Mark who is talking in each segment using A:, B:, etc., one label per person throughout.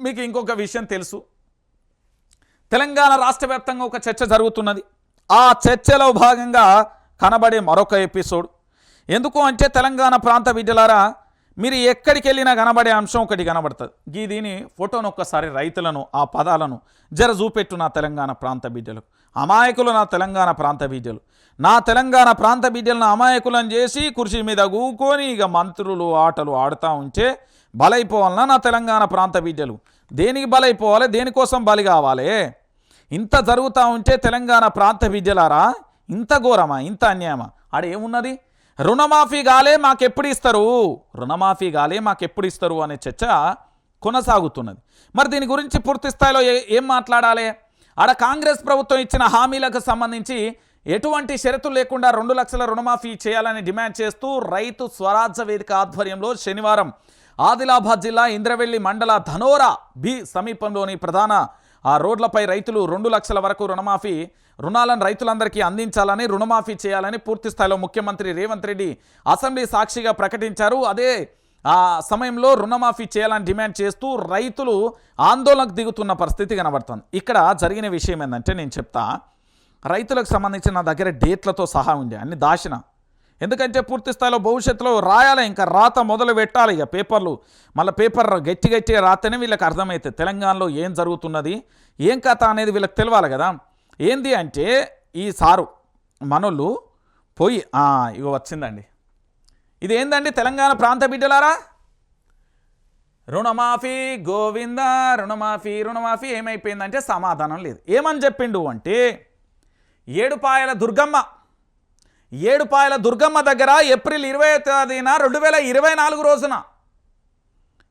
A: మీకు ఇంకొక విషయం తెలుసు. తెలంగాణ రాష్ట్ర ఒక చర్చ జరుగుతున్నది. ఆ చర్చలో భాగంగా కనబడే మరొక ఎపిసోడ్. ఎందుకు అంటే తెలంగాణ ప్రాంత బిడ్డలారా మీరు ఎక్కడికి వెళ్ళినా కనబడే అంశం ఒకటి కనబడుతుంది. గీ దీని ఫోటోను ఒక్కసారి రైతులను ఆ పదాలను జర చూపెట్టు నా తెలంగాణ ప్రాంత బిడ్డలు. అమాయకులు నా తెలంగాణ ప్రాంత బిడ్డలు. నా తెలంగాణ ప్రాంత బిడ్డలను అమాయకులను చేసి కుర్చీ మీద గూకొని ఇక మంత్రులు ఆటలు ఆడుతూ ఉంటే బలైపోవాలన్నా నా తెలంగాణ ప్రాంత బిడ్డలు. దేనికి బలైపోవాలి? దేనికోసం బలి కావాలి? ఇంత జరుగుతూ ఉంటే తెలంగాణ ప్రాంత బిడ్డలారా? ఇంత ఘోరమా? ఇంత అన్యాయమా? ఆడ ఏమున్నది? రుణమాఫీ గాలే మాకెప్పుడు ఇస్తారు? రుణమాఫీ గాలే మాకెప్పుడు ఇస్తారు అనే చర్చ కొనసాగుతున్నది. మరి దీని గురించి పూర్తి స్థాయిలో ఏ- ఏం మాట్లాడాలి? ఆడ కాంగ్రెస్ ప్రభుత్వం ఇచ్చిన హామీలకు సంబంధించి ఎటువంటి షరతులు లేకుండా రెండు లక్షల రుణమాఫీ చేయాలని డిమాండ్ చేస్తూ రైతు స్వరాజ్య వేదిక ఆధ్వర్యంలో శనివారం ఆదిలాబాద్ జిల్లా ఇంద్రవెల్లి మండల ధనోరా బి సమీపంలోని ప్రధాన ఆ రోడ్లపై రైతులు రెండు లక్షల వరకు రుణమాఫీ రుణాలను రైతులందరికీ అందించాలని రుణమాఫీ చేయాలని పూర్తి స్థాయిలో ముఖ్యమంత్రి రేవంత్ రెడ్డి అసెంబ్లీ సాక్షిగా ప్రకటించారు. అదే ఆ సమయంలో రుణమాఫీ చేయాలని డిమాండ్ చేస్తూ రైతులు ఆందోళనకు దిగుతున్న పరిస్థితి కనబడుతుంది. ఇక్కడ జరిగిన విషయం ఏంటంటే నేను చెప్తా రైతులకు సంబంధించి నా దగ్గర డేట్లతో సహా ఉంది అన్ని దాచిన ఎందుకంటే పూర్తి స్థాయిలో భవిష్యత్తులో రాయాలి ఇంకా రాత మొదలు పెట్టాలి ఇక పేపర్లు. మళ్ళీ పేపర్ గట్టి గట్టిగా రాతేనే వీళ్ళకి అర్థమవుతుంది తెలంగాణలో ఏం జరుగుతున్నది ఏం కథ అనేది వీళ్ళకి తెలవాలి కదా. ఏంది అంటే ఈ సారు మనోళ్ళు పోయి ఇగో వచ్చిందండి. ఇది ఏందండి తెలంగాణ ప్రాంత బిడ్డలారా? రుణమాఫీ గోవింద రుణమాఫీ రుణమాఫీ ఏమైపోయిందంటే సమాధానం లేదు. ఏమని చెప్పిండు అంటే ఏడుపాయల దుర్గమ్మ ఏడుపాయల దుర్గమ్మ దగ్గర ఏప్రిల్ ఇరవై తేదీన రెండు వేల ఇరవై నాలుగు రోజున.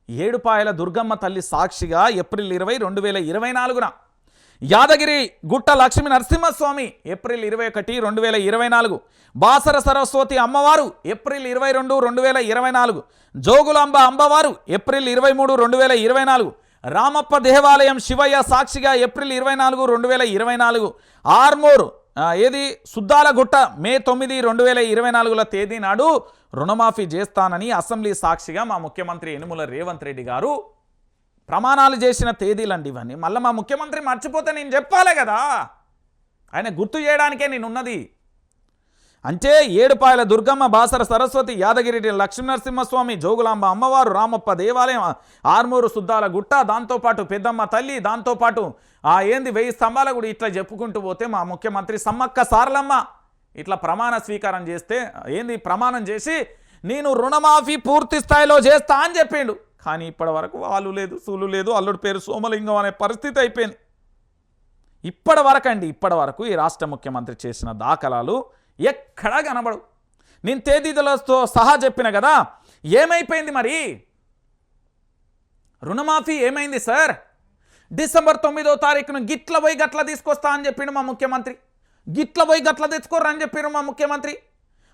A: ఏడుపాయల దుర్గమ్మ తల్లి సాక్షిగా ఏప్రిల్ ఇరవై రెండు వేల ఇరవై నాలుగున. యాదగిరి గుట్ట లక్ష్మీ నరసింహస్వామి ఏప్రిల్ ఇరవై ఒకటి రెండు వేల ఇరవై నాలుగు. బాసర సరస్వతి అమ్మవారు ఏప్రిల్ ఇరవై రెండు రెండు వేల ఇరవై నాలుగు. జోగులాంబ అమ్మవారు ఏప్రిల్ ఇరవై మూడు రెండు వేల ఇరవై నాలుగు. రామప్ప దేవాలయం శివయ్య సాక్షిగా ఏప్రిల్ ఇరవై నాలుగు రెండు వేల ఇరవై నాలుగు. ఆర్మూర్ ఏది? సుద్దాల గుట్ట. మే తొమ్మిది రెండు వేల ఇరవై నాలుగుల తేదీ నాడు రుణమాఫీ చేస్తానని అసెంబ్లీ సాక్షిగా మా ముఖ్యమంత్రి యనుమల రేవంత్ రెడ్డి గారు ప్రమాణాలు చేసిన తేదీలండి ఇవన్నీ. మళ్ళీ మా ముఖ్యమంత్రి మర్చిపోతే నేను చెప్పాలే కదా. ఆయన గుర్తు చేయడానికే నేనున్నది. అంటే ఏడుపాయల దుర్గమ్మ బాసర సరస్వతి యాదగిరి లక్ష్మీనరసింహస్వామి జోగులాంబ అమ్మవారు రామప్ప దేవాలయం ఆర్మూరు సుద్దాల గుట్ట దాంతోపాటు పెద్దమ్మ తల్లి దాంతోపాటు ఆ ఏంది వెయ్యి స్తంభాల కూడా ఇట్లా చెప్పుకుంటూ పోతే మా ముఖ్యమంత్రి సమ్మక్క సారలమ్మ ఇట్లా ప్రమాణ స్వీకారం చేస్తే ఏంది ప్రమాణం చేసి నేను రుణమాఫీ పూర్తి స్థాయిలో చేస్తా అని చెప్పిండు. కానీ ఇప్పటి వరకు వాళ్ళు లేదు సూలు లేదు అల్లుడి పేరు సోమలింగం అనే పరిస్థితి అయిపోయింది. ఇప్పటి వరకు అండి ఇప్పటి వరకు ఈ రాష్ట్ర ముఖ్యమంత్రి చేసిన దాఖలాలు ఎక్కడా కనబడు నేను తేదీలతో సహా చెప్పిన కదా ఏమైపోయింది మరి? రుణమాఫీ ఏమైంది సార్? డిసెంబర్ తొమ్మిదో తారీఖున గిట్ల పోయి గట్ల తీసుకొస్తా అని చెప్పిండు మా ముఖ్యమంత్రి. గిట్ల పోయి గట్ల తెచ్చుకోరని చెప్పిండు మా ముఖ్యమంత్రి.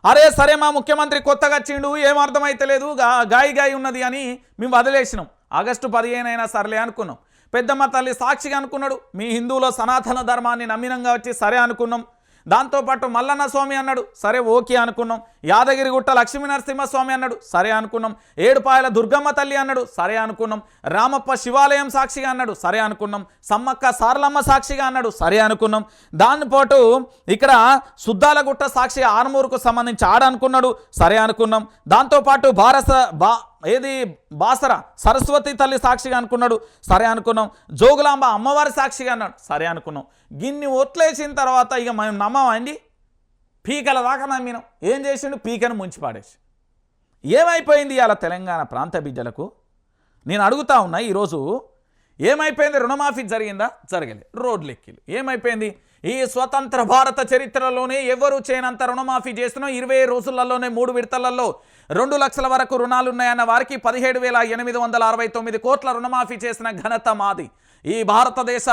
A: అరే సరే మా ముఖ్యమంత్రి కొత్తగా వచ్చిండు ఏం అర్థమైతలేదు గా గాయి గాయి ఉన్నది అని మేము వదిలేసినాం. ఆగస్టు పదిహేను అయినా సర్లే అనుకున్నాం. పెద్దమ్మ తల్లి సాక్షిగా అనుకున్నాడు మీ హిందువులో సనాతన ధర్మాన్ని నమ్మినంగా వచ్చి సరే అనుకున్నాం. దాంతోపాటు మల్లన్న స్వామి అన్నాడు సరే ఓకే అనుకున్నాం. యాదగిరిగుట్ట లక్ష్మీ నరసింహస్వామి అన్నాడు సరే అనుకున్నాం. ఏడుపాయల దుర్గమ్మ తల్లి అన్నాడు సరే అనుకున్నాం. రామప్ప శివాలయం సాక్షిగా అన్నాడు సరే అనుకున్నాం. సమ్మక్క సారలమ్మ సాక్షిగా అన్నాడు సరే అనుకున్నాం. దానిపాటు ఇక్కడ సుద్దాలగుట్ట సాక్షి ఆర్మూరుకు సంబంధించి ఆడ అనుకున్నాడు సరే అనుకున్నాం. దాంతోపాటు భారత బా ఏది? బాసర. సరస్వతి తల్లి సాక్షిగా అనుకున్నాడు. సరే అనుకున్నాం. జోగులాంబ అమ్మవారి సాక్షిగా అన్నాడు. సరే అనుకున్నాం. గిన్ని ఒట్లేసిన తర్వాత ఇక మేము నమ్మమండి పీకల దాకా నమ్మినాం. ఏం చేసిండు? పీకను ముంచి పాడేసి. ఏమైపోయింది ఇలా తెలంగాణ ప్రాంత బిడ్డలకు? నేను అడుగుతా ఉన్నా ఈరోజు ఏమైపోయింది? రుణమాఫీ జరిగిందా? జరగలేదు రోడ్లు ఎక్కిలు ఏమైపోయింది? ఈ స్వతంత్ర భారత చరిత్రలోనే ఎవరు చేయనంత రుణమాఫీ చేస్తున్నా ఇరవై రోజులలోనే మూడు విడతలలో రెండు లక్షల వరకు రుణాలు ఉన్నాయన్న వారికి పదిహేడు వేల ఎనిమిది వందల అరవై తొమ్మిది కోట్ల రుణమాఫీ చేసిన ఘనత మాది. ఈ భారతదేశ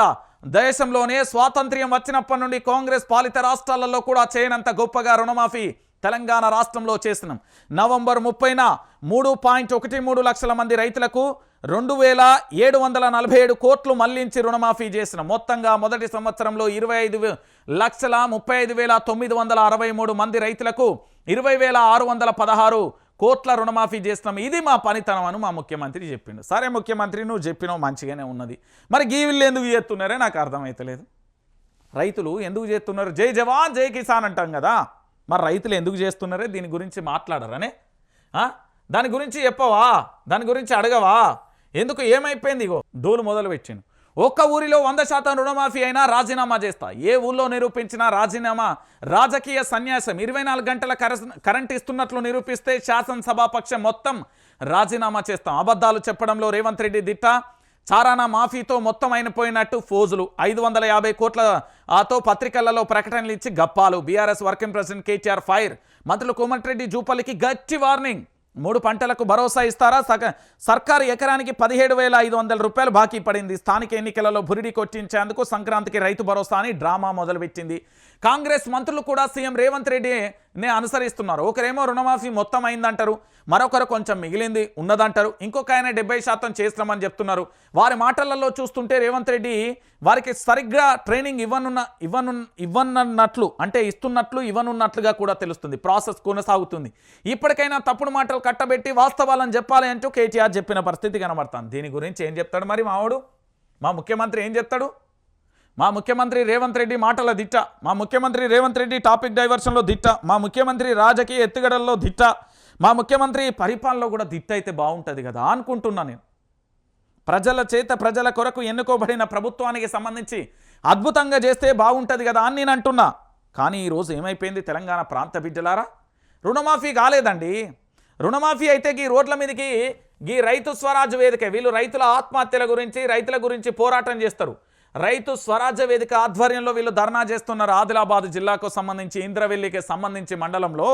A: దేశంలోనే స్వాతంత్ర్యం వచ్చినప్పటి నుండి కాంగ్రెస్ పాలిత రాష్ట్రాలలో కూడా చేయనంత గొప్పగా రుణమాఫీ తెలంగాణ రాష్ట్రంలో చేసినాం. నవంబర్ ముప్పైన మూడు పాయింట్ ఒకటి మూడు లక్షల మంది రైతులకు రెండు వేల ఏడు వందల నలభై ఏడు కోట్లు మళ్ళించి రుణమాఫీ చేసిన మొత్తంగా మొదటి సంవత్సరంలో ఇరవై ఐదు లక్షల ముప్పై ఐదు వేల తొమ్మిది వందల అరవై మూడు మంది రైతులకు ఇరవై వేల ఆరు వందల పదహారు కోట్ల రుణమాఫీ చేస్తున్నాం. ఇది మా పనితనం అని మా ముఖ్యమంత్రి చెప్పిండు. సరే ముఖ్యమంత్రి నువ్వు చెప్పినావు మంచిగానే ఉన్నది. మరి గీవిళ్ళు ఎందుకు చేస్తున్నారే? నాకు అర్థమవుతలేదు రైతులు ఎందుకు చేస్తున్నారు? జై జవాన్ జై కిసాన్ అంటాం కదా. మరి రైతులు ఎందుకు చేస్తున్నారే? దీని గురించి మాట్లాడరనే. దాని గురించి చెప్పవా? దాని గురించి అడగవా? ఎందుకు ఏమైపోయింది ఇగో? డోలు మొదలు పెట్టిండు ఒక్క ఊరిలో వంద శాతం రుణమాఫీ అయినా రాజీనామా చేస్తా. ఏ ఊళ్ళో నిరూపించినా రాజీనామా? రాజకీయ సన్యాసం ఇరవై నాలుగు గంటల కరెంట్ ఇస్తున్నట్లు నిరూపిస్తే శాసనసభాపక్షం మొత్తం రాజీనామా చేస్తాం. అబద్ధాలు చెప్పడంలో రేవంత్ రెడ్డి దిట్ట. చారానా మాఫీతో మొత్తం అయినపోయినట్టు ఫోజులు. ఐదు వందల యాభై కోట్ల ఆతో పత్రికలలో ప్రకటనలు ఇచ్చి గప్పాలు. BRS working president KTR fire. మంత్రులు కోమటిరెడ్డి జూపల్లికి గట్టి వార్నింగ్. మూడు పంటలకు భరోసా ఇస్తారా? సక సర్కారు ఎకరానికి పదిహేడు వేల ఐదు వందల రూపాయలు బాకీ పడింది. స్థానిక ఎన్నికలలో బురిడి కొట్టించేందుకు సంక్రాంతికి రైతు భరోసా అని డ్రామా మొదలుపెట్టింది. కాంగ్రెస్ మంత్రులు కూడా సీఎం రేవంత్ రెడ్డి నే అనుసరిస్తున్నారు. ఒకరేమో రుణమాఫీ మొత్తం అయిందంటారు మరొకరు కొంచెం మిగిలింది ఉన్నదంటారు ఇంకొక ఆయన డెబ్బై శాతం చేస్తామని చెప్తున్నారు. వారి మాటలలో చూస్తుంటే రేవంత్ రెడ్డి వారికి సరిగ్గా ట్రైనింగ్ ఇవ్వనున్న ఇవ్వను ఇవ్వనున్నట్లు అంటే ఇస్తున్నట్లు ఇవ్వనున్నట్లుగా కూడా తెలుస్తుంది. ప్రాసెస్ కొనసాగుతుంది. ఇప్పటికైనా తప్పుడు మాటలు కట్టబెట్టి వాస్తవాలను చెప్పాలి అంటూ కేటీఆర్ చెప్పిన పరిస్థితి కనబడుతుంది. దీని గురించి ఏం చెప్తాడు మరి మావాడు? మా ముఖ్యమంత్రి ఏం చెప్తాడు? మా ముఖ్యమంత్రి రేవంత్ రెడ్డి మాటల దిట్ట. మా ముఖ్యమంత్రి రేవంత్ రెడ్డి టాపిక్ డైవర్షన్లో దిట్ట. మా ముఖ్యమంత్రి రాజకీయ ఎత్తుగడల్లో దిట్ట. మా ముఖ్యమంత్రి పరిపాలనలో కూడా దిట్ట అయితే బాగుంటుంది కదా అనుకుంటున్నా నేను. ప్రజల చేత ప్రజల కొరకు ఎన్నుకోబడిన ప్రభుత్వానికి సంబంధించి అద్భుతంగా చేస్తే బాగుంటుంది కదా అని నేను అంటున్నా. కానీ ఈరోజు ఏమైపోయింది తెలంగాణ ప్రాంత బిడ్డలారా? రుణమాఫీ కాలేదండి. రుణమాఫీ అయితే గీ రోడ్ల మీదకి గీ రైతు స్వరాజ్ వేదిక వీళ్ళు రైతుల ఆత్మహత్యల గురించి రైతుల గురించి పోరాటం చేస్తారు. రైతు స్వరాజ్య వేదిక ఆధ్వర్యంలో వీళ్ళు ధర్నా చేస్తున్నారు. ఆదిలాబాద్ జిల్లాకు సంబంధించి ఇంద్రవెల్లికి సంబంధించి మండలంలో.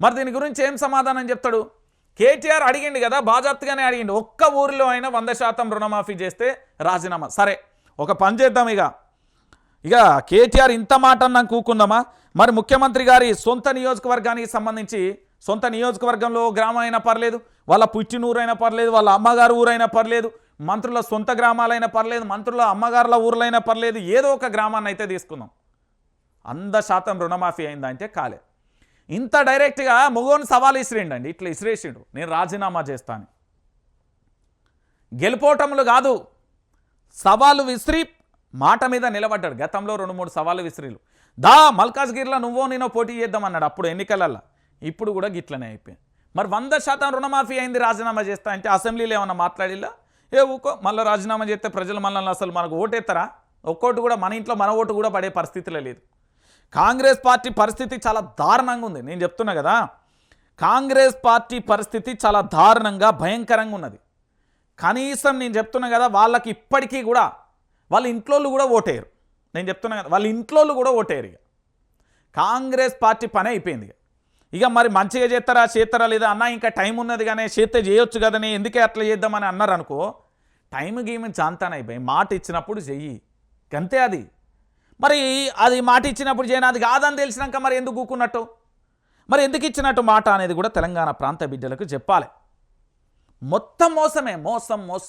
A: మరి దీని గురించి ఏం సమాధానం చెప్తాడు? కేటీఆర్ అడిగిండు కదా బాజాప్తిగానే అడిగిండు. ఒక్క ఊరిలో అయినా వంద శాతం రుణమాఫీ చేస్తే రాజీనామా. సరే ఒక పని చేద్దాం ఇక. ఇక కేటీఆర్ ఇంత మాట అన్నాం కూకుందామా? మరి ముఖ్యమంత్రి గారి సొంత నియోజకవర్గానికి సంబంధించి సొంత నియోజకవర్గంలో గ్రామం అయినా పర్లేదు వాళ్ళ పుట్టినూరైనా పర్లేదు వాళ్ళ అమ్మగారు ఊరైనా పర్లేదు మంత్రుల సొంత గ్రామాలైనా పర్లేదు మంత్రుల అమ్మగారుల ఊర్లైనా పర్లేదు ఏదో ఒక గ్రామాన్ని అయితే తీసుకుందాం. వంద శాతం రుణమాఫీ అయిందంటే కాలే. ఇంత డైరెక్ట్గా మొగోని సవాల్ ఇసిరిండండి ఇట్లా ఇసిరేసిండు నేను రాజీనామా చేస్తాను. గెలిపోవటములు కాదు సవాలు విసిరి మాట మీద నిలబడ్డాడు. గతంలో రెండు మూడు సవాలు విసిరిలు. దా మల్కాజ్గిరిలో నువ్వో నేనో పోటీ చేద్దామన్నాడు అప్పుడు ఎన్నికలల్లో. ఇప్పుడు కూడా గిట్లనే అయిపోయింది. మరి వంద శాతం రుణమాఫీ అయింది రాజీనామా చేస్తా అంటే అసెంబ్లీలో ఏమన్నా మాట్లాడిలా ఏ ఊకో మళ్ళీ రాజీనామా చేస్తే ప్రజలు మనల్ని అసలు మనకు ఓటేస్తారా ఒక్కోటి కూడా మన ఇంట్లో మన ఓటు కూడా పడే పరిస్థితిలో లేదు. కాంగ్రెస్ పార్టీ పరిస్థితి చాలా దారుణంగా ఉంది. నేను చెప్తున్నా కదా కాంగ్రెస్ పార్టీ పరిస్థితి చాలా దారుణంగా భయంకరంగా ఉన్నది. కనీసం నేను చెప్తున్నా కదా వాళ్ళకి ఇప్పటికీ కూడా వాళ్ళ ఇంట్లోళ్ళు కూడా ఓటేయరు. నేను చెప్తున్నా కదా వాళ్ళ ఇంట్లోళ్ళు కూడా ఓటేయరు ఇక. కాంగ్రెస్ పార్టీ పని అయిపోయింది ఇక. ఇక మరి మంచిగా చేస్తారా చేస్తారా లేదా అన్న ఇంకా టైం ఉన్నది కానీ చేస్తే చేయొచ్చు కదని ఎందుకే అట్లా చేద్దామని అన్నారు అనుకో టైం గేమ్ చాంతాను అయిపోయి మాట ఇచ్చినప్పుడు చెయ్యి. అంతే అది. మరి అది మాట ఇచ్చినప్పుడు చేయను? అది కాదని తెలిసినాక మరి ఎందుకు కూకున్నట్టు మరి ఎందుకు ఇచ్చినట్టు మాట అనేది కూడా తెలంగాణ ప్రాంత బిడ్డలకు చెప్పాలి. మొత్తం మోసమే మోసం మోసం.